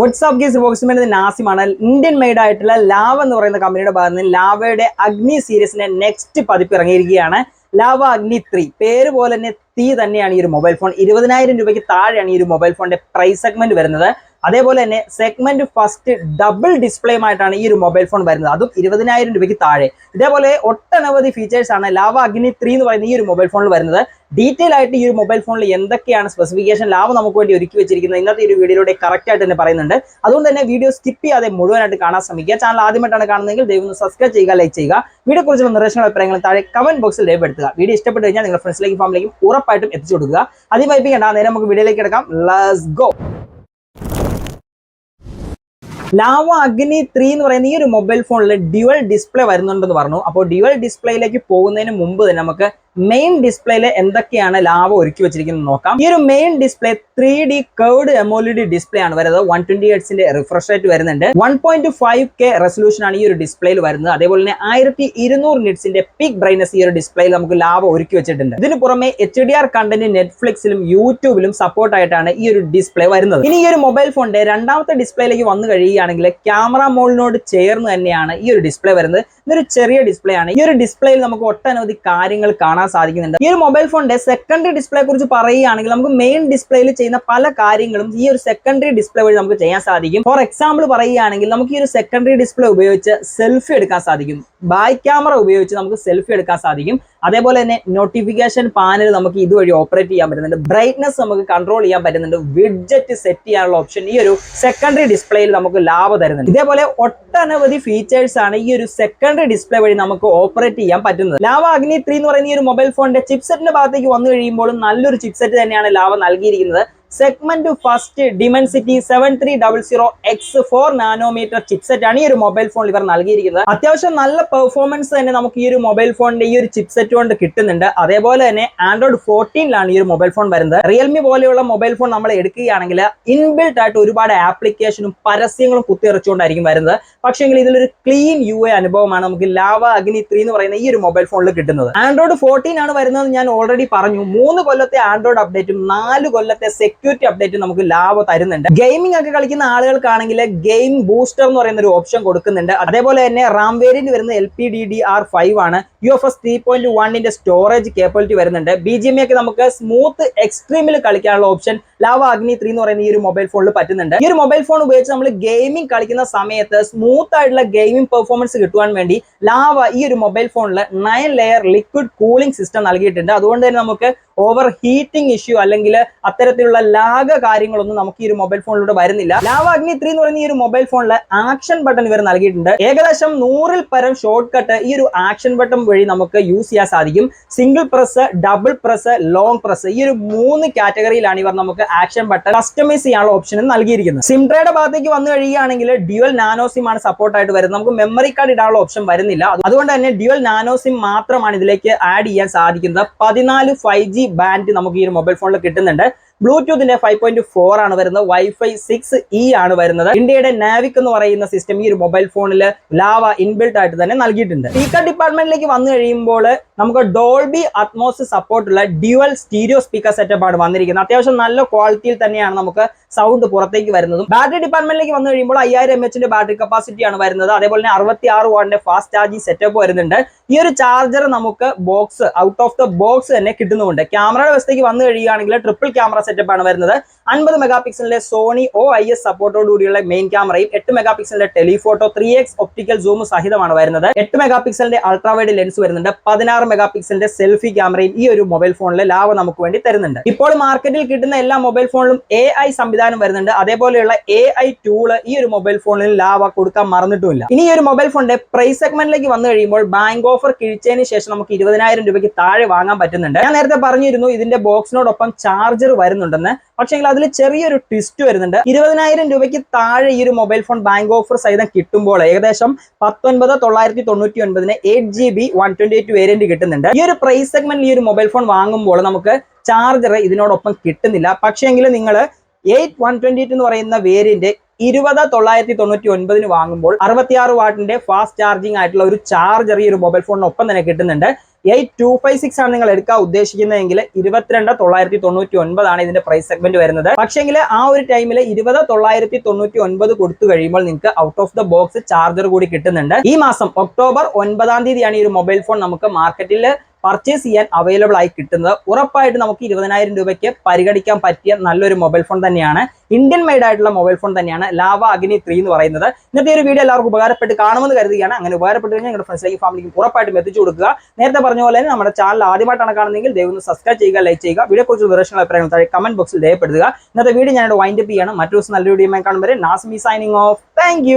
WhatsApp ഗീസ് ബോക്സ്മെന്റ് നാസിമാണ്. ഇന്ത്യൻ മെയ്ഡ് ആയിട്ടുള്ള ലാവ എന്ന് പറയുന്ന കമ്പനിയുടെ ഭാഗത്ത് നിന്ന് ലാവയുടെ അഗ്നി സീരീസിന്റെ നെക്സ്റ്റ് പതിപ്പ് ഇറങ്ങിയിരിക്കുകയാണ്. ലാവ അഗ്നി ത്രീ പേര് പോലെ തന്നെ തീ തന്നെയാണ് ഈ ഒരു മൊബൈൽ ഫോൺ ഇരുപതിനായിരം രൂപയ്ക്ക് താഴെയാണ് ഈ ഒരു മൊബൈൽ ഫോണിന്റെ പ്രൈസ് സെഗ്മെന്റ് വരുന്നത്. അതേപോലെ തന്നെ സെഗ്മെന്റ് ഫസ്റ്റ് ഡബിൾ ഡിസ്പ്ലേയുമായിട്ടാണ് ഈ ഒരു മൊബൈൽ ഫോൺ വരുന്നത്. അതും ഇരുപതിനായിരം രൂപയ്ക്ക് താഴെ. ഇതേപോലെ ഒട്ടനവധി ഫീച്ചേഴ്സ് ആണ് ലാവ അഗ്നി ത്രീ എന്ന് പറയുന്ന ഈ ഒരു മൊബൈൽ ഫോണിൽ വരുന്നത്. ഡീറ്റെയിൽ ആയിട്ട് ഈ ഒരു മൊബൈൽ ഫോണിൽ എന്തൊക്കെയാണ് സ്പെസിഫിക്കേഷൻ ലാവ് നമുക്ക് വേണ്ടി ഒരുക്കി വെച്ചിരിക്കുന്നത് ഇന്നത്തെ ഒരു വീഡിയോയിലൂടെ കറക്റ്റ് ആയിട്ട് തന്നെ പറയുന്നുണ്ട്. അതുകൊണ്ട് തന്നെ വീഡിയോ സ്കിപ്പ് ചെയ്യാതെ മുഴുവനായിട്ട് കാണാൻ ശ്രമിക്കുക. ചാനൽ ആദ്യമായിട്ടാണ് കാണുന്നതെങ്കിൽ ദയവ് സബ്സ്ക്രൈബ് ചെയ്യുക ലൈക്ക് ചെയ്യുക. വീഡിയോ കുറിച്ചുള്ള നിർദ്ദേശങ്ങൾ അഭിപ്രായങ്ങൾ താഴെ കമന്റ് ബോക്സിൽ രേഖപ്പെടുത്തുക. വീഡിയോ ഇഷ്ടപ്പെട്ട് കഴിഞ്ഞാൽ നിങ്ങളുടെ ഫ്രണ്ട്സിലേക്കും ഫാമിലിക്കും ഉറപ്പായിട്ടും എത്തിച്ചു കൊടുക്കുക ആദ്യം വൈപ്പിക്കേണ്ട നേരെ നമുക്ക് വീഡിയോയിലേക്ക് കിടക്കാം. Let's go Lava Agni three എന്ന് പറയുന്ന ഈ ഒരു മൊബൈൽ ഫോണിൽ ഡ്യുവൽ ഡിസ്പ്ലേ വരുന്നുണ്ടെന്ന് പറഞ്ഞു. അപ്പോൾ ഡ്യുവൽ ഡിസ്പ്ലേയിലേക്ക് പോകുന്നതിന് മുമ്പ് തന്നെ നമുക്ക് മെയിൻ ഡിസ്പ്ലേയിൽ എന്തൊക്കെയാണ് ലാഭം ഒരുക്കി വെച്ചിരിക്കുന്നത് നോക്കാം. ഈ ഒരു main display three D curved AMOLED display ആണ് വരുന്നത്. വൺ ട്വന്റി എയ്റ്റ്സിന്റെ റിഫ്രഷ് റേറ്റ് വരുന്നുണ്ട്. One point five K resolution ആണ് ഈ ഒരു ഡിസ്പ്ലേയിൽ വരുന്നത്. അതേപോലെ തന്നെ ആയിരത്തി ഇരുന്നൂറ് നിറ്റ്സിന്റെ പിക് ബ്രൈറ്റ്നസ് ഈ ഒരു ഡിസ്പ്ലേയിൽ നമുക്ക് ലാഭം ഒരുക്കി വെച്ചിട്ടുണ്ട്. ഇതിന് പുറമെ എച്ച് ഡി ആർ കണ്ടന്റ് നെറ്റ്ഫ്ലിക്സിലും യൂട്യൂബിലും സപ്പോർട്ട് ആയിട്ടാണ് ഈ ഒരു ഡിസ്പ്ലേ വരുന്നത്. ഇനി ഈ ഒരു മൊബൈൽ ഫോണിന്റെ രണ്ടാമത്തെ ഡിസ്പ്ലേയിലേക്ക് വന്നു കഴിയുകയാണെങ്കിൽ ക്യാമറ മോളിനോട് ചേർന്ന് തന്നെയാണ് ഈ ഒരു ഡിസ്പ്ലേ വരുന്നത്. ഇതൊരു ചെറിയ ഡിസ്പ്ലേ ആണ്. ഈ ഒരു ഡിസ്പ്ലേയിൽ നമുക്ക് ഒട്ടനവധി കാര്യങ്ങൾ കാണാൻ സാധിക്കുന്നുണ്ട്. ഈ ഒരു മൊബൈൽ ഫോണിന്റെ സെക്കൻഡറി ഡിസ്പ്ലേ കുറിച്ച് പറയുകയാണെങ്കിൽ നമുക്ക് മെയിൻ ഡിസ്പ്ലേയിൽ ചെയ്യുന്ന പല കാര്യങ്ങളും ഈ ഒരു സെക്കൻഡറി ഡിസ്പ്ലേ വഴി നമുക്ക് ചെയ്യാൻ സാധിക്കും. ഫോർ എക്സാമ്പിൾ പറയുകയാണെങ്കിൽ നമുക്ക് ഈ ഒരു സെക്കൻഡറി ഡിസ്പ്ലേ ഉപയോഗിച്ച് സെൽഫി എടുക്കാൻ സാധിക്കും. ബാക്ക് ക്യാമറ ഉപയോഗിച്ച് നമുക്ക് സെൽഫി എടുക്കാൻ സാധിക്കും. അതേപോലെ തന്നെ നോട്ടിഫിക്കേഷൻ പാനൽ നമുക്ക് ഇതുവഴി ഓപ്പറേറ്റ് ചെയ്യാൻ പറ്റുന്നുണ്ട്. ബ്രൈറ്റ്നസ് നമുക്ക് കൺട്രോൾ ചെയ്യാൻ പറ്റുന്നുണ്ട്. വിഡ്ജറ്റ് സെറ്റ് ചെയ്യാനുള്ള ഓപ്ഷൻ ഈ ഒരു സെക്കൻഡറി ഡിസ്പ്ലേയിൽ നമുക്ക് ലാഭം തരുന്നുണ്ട്. ഇതേപോലെ ഒട്ടനവധി ഫീച്ചേഴ്സ് ആണ് ഈ ഒരു സെക്കൻഡറി ഡിസ്പ്ലേ വഴി നമുക്ക് ഓപ്പറേറ്റ് ചെയ്യാൻ പറ്റുന്നത്. ലാവ അഗ്നി ത്രീ എന്ന് പറയുന്ന ഈ ഒരു മൊബൈൽ ഫോണിന്റെ ചിപ്സെറ്റിന്റെ ഭാഗത്തേക്ക് വന്നു കഴിയുമ്പോഴും നല്ലൊരു ചിപ്സെറ്റ് തന്നെയാണ് ലാവ നൽകിയിരിക്കുന്നത്. Segment first Dimensity seven three double zero X four nanometre chipset ആണ് ഈ ഒരു മൊബൈൽ ഫോണിൽ ഇവർ നൽകിയിരിക്കുന്നത്. അത്യാവശ്യം നല്ല പെർഫോമൻസ് തന്നെ നമുക്ക് ഈ ഒരു മൊബൈൽ ഫോണിന്റെ ഈ ഒരു ചിപ്സെറ്റ് കൊണ്ട് കിട്ടുന്നുണ്ട്. അതേപോലെ തന്നെ ആൻഡ്രോയിഡ് ഫോർട്ടീനിലാണ് ഈ ഒരു മൊബൈൽ ഫോൺ വരുന്നത്. റിയൽമി പോലെയുള്ള മൊബൈൽ ഫോൺ നമ്മൾ എടുക്കുകയാണെങ്കിൽ ഇൻബിൽട്ട് ആയിട്ട് ഒരുപാട് ആപ്ലിക്കേഷനും പരസ്യങ്ങളും കുത്തിയിറച്ചുകൊണ്ടായിരിക്കും വരുന്നത്. പക്ഷേങ്കിൽ ഇതിലൊരു ക്ലീൻ യു എ അനുഭവമാണ് നമുക്ക് ലാവ അഗ്നി ത്രീ എന്ന് പറയുന്ന ഈ ഒരു മൊബൈൽ ഫോണിൽ കിട്ടുന്നത്. ആൻഡ്രോയിഡ് ഫോർട്ടീൻ ആണ് വരുന്നത് ഞാൻ ഓൾറെഡി പറഞ്ഞു. മൂന്ന് കൊല്ലത്തെ ആൻഡ്രോയിഡ് അപ്ഡേറ്റും നാല് കൊല്ലത്തെ സെക്യൂരിറ്റി അപ്ഡേറ്റ് നമുക്ക് ലാഭ തരുന്നുണ്ട്. ഗെയിമിംഗ് ഒക്കെ കളിക്കുന്ന ആളുകൾക്കാണെങ്കിൽ ഗെയിം ബൂസ്റ്റർ എന്ന് പറയുന്ന ഒരു ഓപ്ഷൻ കൊടുക്കുന്നുണ്ട്. അതേപോലെ തന്നെ റാം വേരിയന്റ് വരുന്ന L P D D R five ആണ്. U F S three point വണ്ണിന്റെ സ്റ്റോറേജ് കേപ്പബിലിറ്റി വരുന്നുണ്ട്. ബി ജി എം ഒക്കെ നമുക്ക് സ്മൂത്ത് എക്സ്ട്രീമിൽ കളിക്കാനുള്ള ഓപ്ഷൻ ലാവ അഗ്നി ത്രീ എന്ന് പറയുന്ന ഈ ഒരു മൊബൈൽ ഫോണിൽ പറ്റുന്നുണ്ട്. ഈ ഒരു മൊബൈൽ ഫോൺ ഉപയോഗിച്ച് നമ്മൾ ഗെയിമിംഗ് കളിക്കുന്ന സമയത്ത് സ്മൂത്ത് ആയിട്ടുള്ള ഗെയിമിംഗ് പെർഫോമൻസ് കിട്ടുവാൻ വേണ്ടി ലാവ ഈ ഒരു മൊബൈൽ ഫോണിൽ nine layer liquid cooling system നൽകിയിട്ടുണ്ട്. അതുകൊണ്ട് തന്നെ നമുക്ക് ഓവർ ഹീറ്റിംഗ് ഇഷ്യൂ അല്ലെങ്കിൽ അത്തരത്തിലുള്ള ലാഗ കാര്യങ്ങളൊന്നും നമുക്ക് ഈ ഒരു മൊബൈൽ ഫോണിലൂടെ വരുന്നില്ല. ലാവ അഗ്നി ത്രീ എന്ന് പറയുന്ന ഈ ഒരു മൊബൈൽ ഫോണിൽ ആക്ഷൻ ബട്ടൺ ഇവർ നൽകിയിട്ടുണ്ട്. ഏകദേശം നൂറിൽ പരം ഷോർട്ട് കട്ട് ഈ ഒരു ആക്ഷൻ ബട്ടൺ വഴി നമുക്ക് യൂസ് ചെയ്യാൻ സാധിക്കും. Single press double press long press ഈ ഒരു മൂന്ന് കാറ്റഗറിയിലാണ് ഇവർ നമുക്ക് ആക്ഷൻ ബട്ടൺ കസ്റ്റമൈസ് ചെയ്യാനുള്ള ഓപ്ഷനും നൽകിയിരിക്കുന്നത്. സിം ട്രേയുടെ ഭാഗത്തേക്ക് വന്നു കഴിയുകയാണെങ്കിൽ ഡ്യുവൽ നാനോ സിം ആണ് സപ്പോർട്ട് ആയിട്ട് വരുന്നത്. നമുക്ക് മെമ്മറി കാർഡ് ഇടാനുള്ള ഓപ്ഷൻ വരുന്നില്ല. അതുകൊണ്ട് തന്നെ ഡ്യുവൽ നാനോ സിം മാത്രമാണ് ഇതിലേക്ക് ആഡ് ചെയ്യാൻ സാധിക്കുന്നത്. പതിനാല് ഫൈവ് ജി ബാൻഡ് നമുക്ക് ഈ മൊബൈൽ ഫോണിൽ കിട്ടുന്നുണ്ട്. ബ്ലൂടൂത്തിന്റെ ഫൈവ് പോയിന്റ് ഫോർ ആണ് വരുന്നത് വൈഫൈ സിക്സ് ഇ ആണ് വരുന്നത്. ഇന്ത്യയുടെ നാവിക് എന്ന് പറയുന്ന സിസ്റ്റം ഈ ഒരു മൊബൈൽ ഫോണിൽ ലാവ ഇൻബിൽട്ട് ആയിട്ട് തന്നെ നൽകിയിട്ടുണ്ട്. സ്പീക്കർ ഡിപ്പാർട്ട്മെന്റിലേക്ക് വന്നു കഴിയുമ്പോൾ നമുക്ക് ഡോൾബി അറ്റ്മോസ് സപ്പോർട്ടുള്ള ഡ്യുവൽ സ്റ്റീരിയോ സ്പീക്കർ സെറ്റപ്പ് ആണ് വന്നിരിക്കുന്നത്. അത്യാവശ്യം നല്ല ക്വാളിറ്റിയിൽ തന്നെയാണ് നമുക്ക് സൗണ്ട് പുറത്തേക്ക് വരുന്നതും. ബാറ്ററി ഡിപ്പാർട്ട്മെന്റിലേക്ക് വന്നു കഴിയുമ്പോൾ അയ്യായിരം എം എച്ചിന്റെ ബാറ്ററി കപ്പാസിറ്റി ആണ് വരുന്നത്. അതേപോലെ തന്നെ അറുപത്തി ആറ് വാട്ടിന്റെ ഫാസ്റ്റ് ചാർജിംഗ് സെറ്റപ്പ് വരുന്നുണ്ട്. ഈ ഒരു ചാർജർ നമുക്ക് box out of the box തന്നെ കിട്ടുന്നുമുണ്ട് ക്യാമറയുടെ വ്യവസ്ഥയ്ക്ക് വന്നു കഴിയുകയാണെങ്കിൽ ട്രിപ്പിൾ ക്യാമറ സെറ്റപ്പ് ആണ് വരുന്നത്. അൻപത് മെഗാ പിക്സലിലെ സോണി ഒ ഐ എസ് സപ്പോർട്ടോട് കൂടിയുള്ള മെയിൻ ക്യാമറയും എട്ട് mega പിക്സലിന്റെ telephoto three X optical zoom സഹിതമാണ് വരുന്നത്. എട്ട് മെഗാ പിക്സലിന്റെ അൾട്രാവൈഡ് ലെൻസ് വരുന്നുണ്ട്. പതിനാറ് മെഗാ പിക്സലിന്റെ സെൽഫി ക്യാമറയും ഈ ഒരു മൊബൈൽ ഫോണിലെ ലാഭം നമുക്ക് വേണ്ടി തരുന്നുണ്ട്. ഇപ്പോൾ മാർക്കറ്റിൽ കിട്ടുന്ന എല്ലാ മൊബൈൽ ഫോണിലും എ ഐ സംവിധാനം വരുന്നുണ്ട്. അതേപോലെയുള്ള എ ഐ ടൂൾ ഈ ഒരു മൊബൈൽ ഫോണിൽ ലാഭ കൊടുക്കാൻ മറന്നിട്ടുമില്ല. ഇനി ഈ ഒരു മൊബൈൽ ഫോണിന്റെ പ്രൈസ് സെഗ്മെന്റിലേക്ക് വന്നു കഴിയുമ്പോൾ ബാങ്ക് ഓഫർ കിഴിച്ചതിന് ശേഷം നമുക്ക് ഇരുപതിനായിരം രൂപയ്ക്ക് താഴെ വാങ്ങാൻ പറ്റുന്നുണ്ട്. ഞാൻ നേരത്തെ പറഞ്ഞിരുന്നു ഇതിന്റെ ബോക്സിനോടൊപ്പം ചാർജർ വരുന്നുണ്ടെന്ന്. പക്ഷേ അതിൽ ചെറിയൊരു ട്വിസ്റ്റ് വരുന്നുണ്ട്. ഇരുപതിനായിരം രൂപയ്ക്ക് താഴെ ഈ ഒരു മൊബൈൽ ഫോൺ ബാങ്ക് ഓഫർ സഹിതം കിട്ടുമ്പോൾ ഏകദേശം പത്തൊൻപത് തൊള്ളായിരത്തി തൊണ്ണൂറ്റി ഒൻപതിന് eight G B one twenty eight variant കിട്ടുന്നുണ്ട്. ഈ ഒരു പ്രൈസ് സെഗ്മെന്റിൽ ഈ ഒരു മൊബൈൽ ഫോൺ വാങ്ങുമ്പോൾ നമുക്ക് ചാർജർ ഇതിനോടൊപ്പം കിട്ടുന്നില്ല. പക്ഷേങ്കിൽ നിങ്ങൾ എയ്റ്റ് വൺ ട്വന്റി എയ്റ്റ് എന്ന് പറയുന്ന വേരിയന്റ് ഇരുപത് തൊള്ളായിരത്തി തൊണ്ണൂറ്റി ഒൻപതിന് വാങ്ങുമ്പോൾ അറുപത്തിയാറ് വാട്ടിന്റെ ഫാസ്റ്റ് ചാർജിംഗ് ആയിട്ടുള്ള ഒരു ചാർജർ ഈ ഒരു മൊബൈൽ ഫോണിനൊപ്പം തന്നെ കിട്ടുന്നുണ്ട്. എയ്റ്റ് ടു ഫൈവ് സിക്സ് ആണ് നിങ്ങൾ എടുക്കാൻ ഉദ്ദേശിക്കുന്നതെങ്കിൽ ഇരുപത്തിരണ്ട് തൊള്ളായിരത്തി തൊണ്ണൂറ്റി ഒൻപതാണ് ഇതിന്റെ പ്രൈസ് സെഗ്മെന്റ് വരുന്നത്. പക്ഷേങ്കിൽ ആ ഒരു ടൈമിൽ ഇരുപത് തൊള്ളായിരത്തി തൊണ്ണൂറ്റി ഒൻപത് കൊടുത്തു കഴിയുമ്പോൾ നിങ്ങൾക്ക് out of the box charger കൂടി കിട്ടുന്നുണ്ട്. ഈ മാസം ഒക്ടോബർ ഒൻപതാം തീയതിയാണ് ഈ ഒരു മൊബൈൽ ഫോൺ നമുക്ക് മാർക്കറ്റിൽ പർച്ചേസ് ചെയ്യാൻ അവൈലബിൾ ആയി കിട്ടുന്നത്. ഉറപ്പായിട്ട് നമുക്ക് ഇരുപതിനായിരം രൂപയ്ക്ക് പരിഗണിക്കാൻ പറ്റിയ നല്ലൊരു മൊബൈൽ ഫോൺ തന്നെയാണ്. ഇന്ത്യൻ മെയ്ഡ് ആയിട്ടുള്ള മൊബൈൽ ഫോൺ തന്നെയാണ് ലാവ അഗ്നി ത്രീ എന്ന് പറയുന്നത്. ഇന്നത്തെ ഒരു വീഡിയോ എല്ലാവർക്കും ഉപകാരപ്പെട്ട് കാണുമെന്ന് കരുതുകയാണ്. അങ്ങനെ ഉപകാരപ്പെട്ട് കഴിഞ്ഞാൽ നിങ്ങളുടെ ഫ്രണ്ട്സിലേക്ക് ഫാമിലിക്ക് ഉറപ്പായിട്ടും എത്തിച്ചു കൊടുക്കുക. നേരത്തെ പറഞ്ഞ പോലെ തന്നെ നമ്മുടെ ചാനൽ ആദ്യമായിട്ടാണ് കാണുന്നതെങ്കിൽ ദയവൊന്ന് സബ്സ്ക്രൈബ് ചെയ്യുക ലൈക്ക് ചെയ്യുക. വീഡിയോ കുറച്ച് വിവരങ്ങൾ അഭിപ്രായങ്ങൾ താഴെ കമന്റ് ബോക്സിൽ രേഖപ്പെടുത്തുക. ഇന്നത്തെ വീഡിയോ ഞാനിവിടെ വൈൻഡപ്പ് ചെയ്യണം. മറ്റൊരു ദിവസം നല്ല വീഡിയോ കാണുമ്പോൾ നാസ്മി സൈനിങ് ഓഫ് താങ്ക്